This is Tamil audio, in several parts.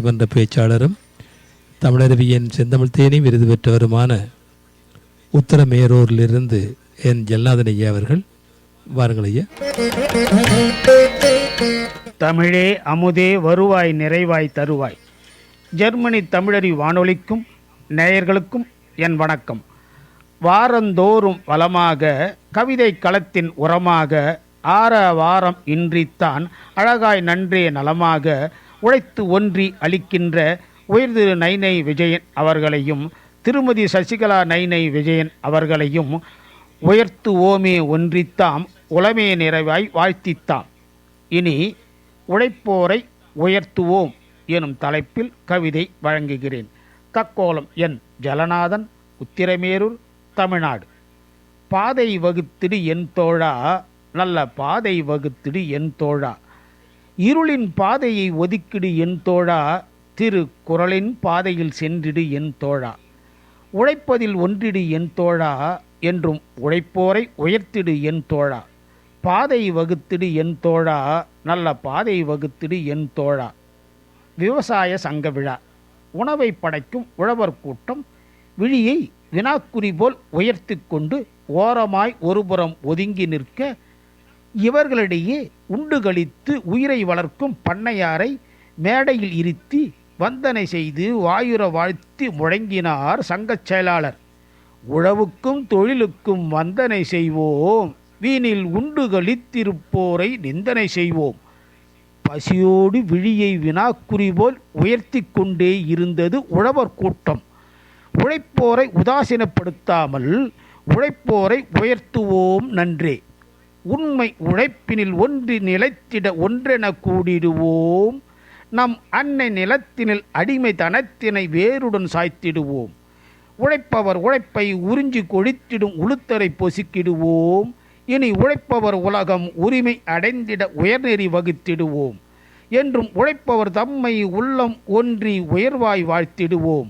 மன்ற பேச்சாளரும் தமிழருவியின் செந்தமிழ் தேனி விருது பெற்றவருமான உத்தரமேரூரிலிருந்து என் ஜல்லாதன் ஐயா அவர்கள் வாருங்கள் ஐயா. தமிழே அமுதே வருவாய் நிறைவாய் தருவாய். ஜெர்மனி தமிழறி வானொலிக்கும் நேயர்களுக்கும் என் வணக்கம். வாரந்தோறும் வளமாக கவிதை களத்தின் உரமாக ஆற வாரம் இன்றித்தான் அழகாய் நன்றே நலமாக உழைத்து ஒன்றி அளிக்கின்ற உயர்திரு நைனை விஜயன் அவர்களையும் திருமதி சசிகலா நைனை விஜயன் அவர்களையும் உயர்த்துவோமே ஒன்றித்தாம் உளமே நிறைவாய் வாழ்த்தித்தாம். இனி உழைப்போரை உயர்த்துவோம் எனும் தலைப்பில் கவிதை வழங்குகிறேன். தக்கோலம் என் ஜலநாதன் உத்திரமேரூர் தமிழ்நாடு. பாதை வகுத்திடு என் தோழா நல்ல பாதை வகுத்திடு என் தோழா. இருளின் பாதையை ஒதுக்கிடு என் தோழா திரு குரலின் பாதையில் சென்றிடு என் தோழா. உழைப்பதில் ஒன்றிடு என் தோழா என்றும் உழைப்போரை உயர்த்திடு என் தோழா. பாதை வகுத்திடு என் தோழா நல்ல பாதை வகுத்திடு என் தோழா. விவசாய சங்க விழா. உணவை படைக்கும் உழவர் கூட்டம் விழியை வினாக்குறி போல் உயர்த்தி கொண்டு ஓரமாய் ஒருபுறம் ஒதுங்கி நிற்க இவர்களிடையே உண்டு கழித்து உயிரை வளர்க்கும் பண்ணையாரை மேடையில் இருத்தி வந்தனை செய்து வாயுர வாழ்த்தி முழங்கினார் சங்கச் செயலாளர். உழவுக்கும் தொழிலுக்கும் வந்தனை செய்வோம். வீணில் உண்டு கழித்திருப்போரை நிந்தனை செய்வோம். பசியோடு விழியை வினாக்குறி போல் உயர்த்தி கொண்டே இருந்தது உழவர் கூட்டம். உழைப்போரை உதாசீனப்படுத்தாமல் உழைப்போரை உயர்த்துவோம் நன்றே. உண்மை உழைப்பினில் ஒன்றி நிலைத்திட ஒன்றென கூடிடுவோம். நம் அன்னை நிலத்தினில் அடிமை தனத்தினை வேருடன் சாய்த்திடுவோம். உழைப்பவர் உழைப்பை உறிஞ்சி கொழித்திடும் உளுத்தரை பொசுக்கிடுவோம். இனி உழைப்பவர் உலகம் உரிமை அடைந்திட உயர்நெறி வகுத்திடுவோம். என்றும் உழைப்பவர் தம்மை உள்ளம் ஒன்றி உயர்வாய் வாழ்த்திடுவோம்.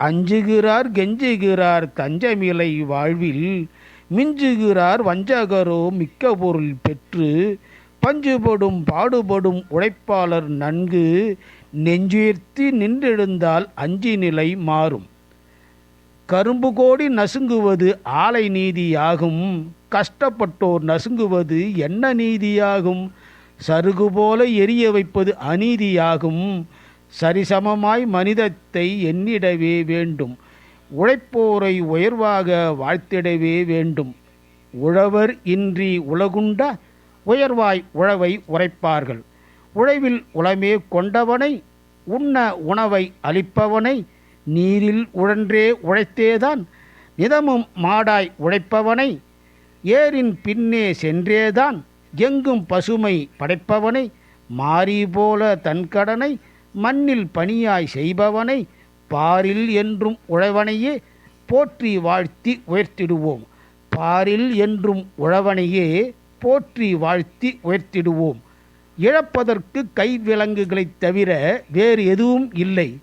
அஞ்சுகிறார் கெஞ்சுகிறார் தஞ்சமிலை வாழ்வில். மிஞ்சுகிறார் வஞ்சகரோ மிக்க பொருள் பெற்று பஞ்சுபடும் பாடுபடும் உழைப்பாளர் நன்கு நெஞ்சுயர்த்தி நின்றெழுந்தால் அஞ்சி நிலை மாறும். கரும்பு கோடி நசுங்குவது ஆலை நீதியாகும் கஷ்டப்பட்டோர் நசுங்குவது என்ன நீதியாகும்? சருகு போல எரிய வைப்பது அநீதியாகும் சரிசமமாய் மனிதத்தை எண்ணிடவே வேண்டும். உழைப்போரை உயர்வாக வாழ்த்திடவே வேண்டும். உழவர் இன்றி உலகுண்ட? உயர்வாய் உழவை உரைப்பார்கள். உழைவில் உளமே கொண்டவனை உண்ண உணவை அளிப்பவனை நீரில் உழன்றே உழைத்தேதான் நிதமும் மாடாய் உழைப்பவனை ஏரின் பின்னே சென்றேதான் எங்கும் பசுமை படைப்பவனை மாறி போல தன் கடனை மண்ணில் பணியாய் செய்பவனை பாரில் என்றும் உழவனையே போற்றி வாழ்த்தி உயர்த்திடுவோம். பாரில் என்றும் உழவனையே போற்றி வாழ்த்தி உயர்த்திடுவோம். இழப்பதற்கு கைவிலங்குகளைத் தவிர வேறு எதுவும் இல்லை.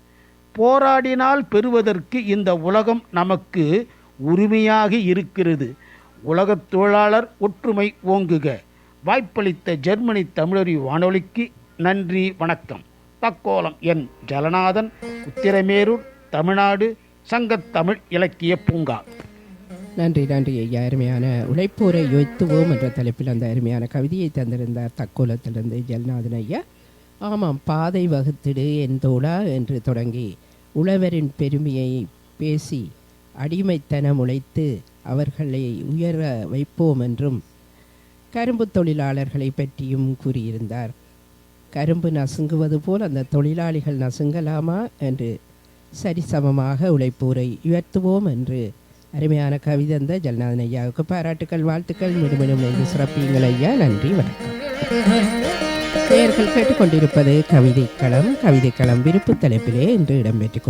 போராடினால் பெறுவதற்கு இந்த உலகம் நமக்கு உரிமையாக இருக்கிறது. உலகத் தொழிலாளர் ஒற்றுமை ஓங்குக. வாய்ப்பளித்த ஜெர்மனி தமிழறி வானொலிக்கு நன்றி வணக்கம். தக்கோலம் என் ஜலநாதன் உத்திரமேரூர் தமிழ்நாடு சங்கத்தமிழ் இலக்கிய பூங்கா. நன்றி நன்றி ஐயா. அருமையான உழைப்போரை யுய்த்துவோம் என்ற தலைப்பில் அந்த அருமையான கவிதையை தந்திருந்தார் தக்கோலத்திலிருந்து ஜெல்நாதன் ஐயா. ஆமாம் பாதை வகுத்திடு என் தோழா என்று தொடங்கி உழவரின் பெருமையை பேசி அடிமைத்தனம் உழைத்து அவர்களை உயர வைப்போம் என்றும் கரும்பு தொழிலாளர்களை பற்றியும் கூறியிருந்தார். கரும்பு நசுங்குவது போல் அந்த தொழிலாளிகள் நசுங்கலாமா என்று சரிசமமாக உழைப்பூரை உயர்த்துவோம் என்று அருமையான கவிதை அந்த ஜல்நாதன் ஐயாவுக்கு பாராட்டுக்கள் வாழ்த்துக்கள். மீண்டும் என்று சிறப்பியுங்கள் ஐயா. நன்றி வணக்கம். நேர்கள் கேட்டுக்கொண்டிருப்பது கவிதைக்களம். கவிதைக்களம் விருப்பு தலைப்பிலே இன்று இடம்பெற்றுக்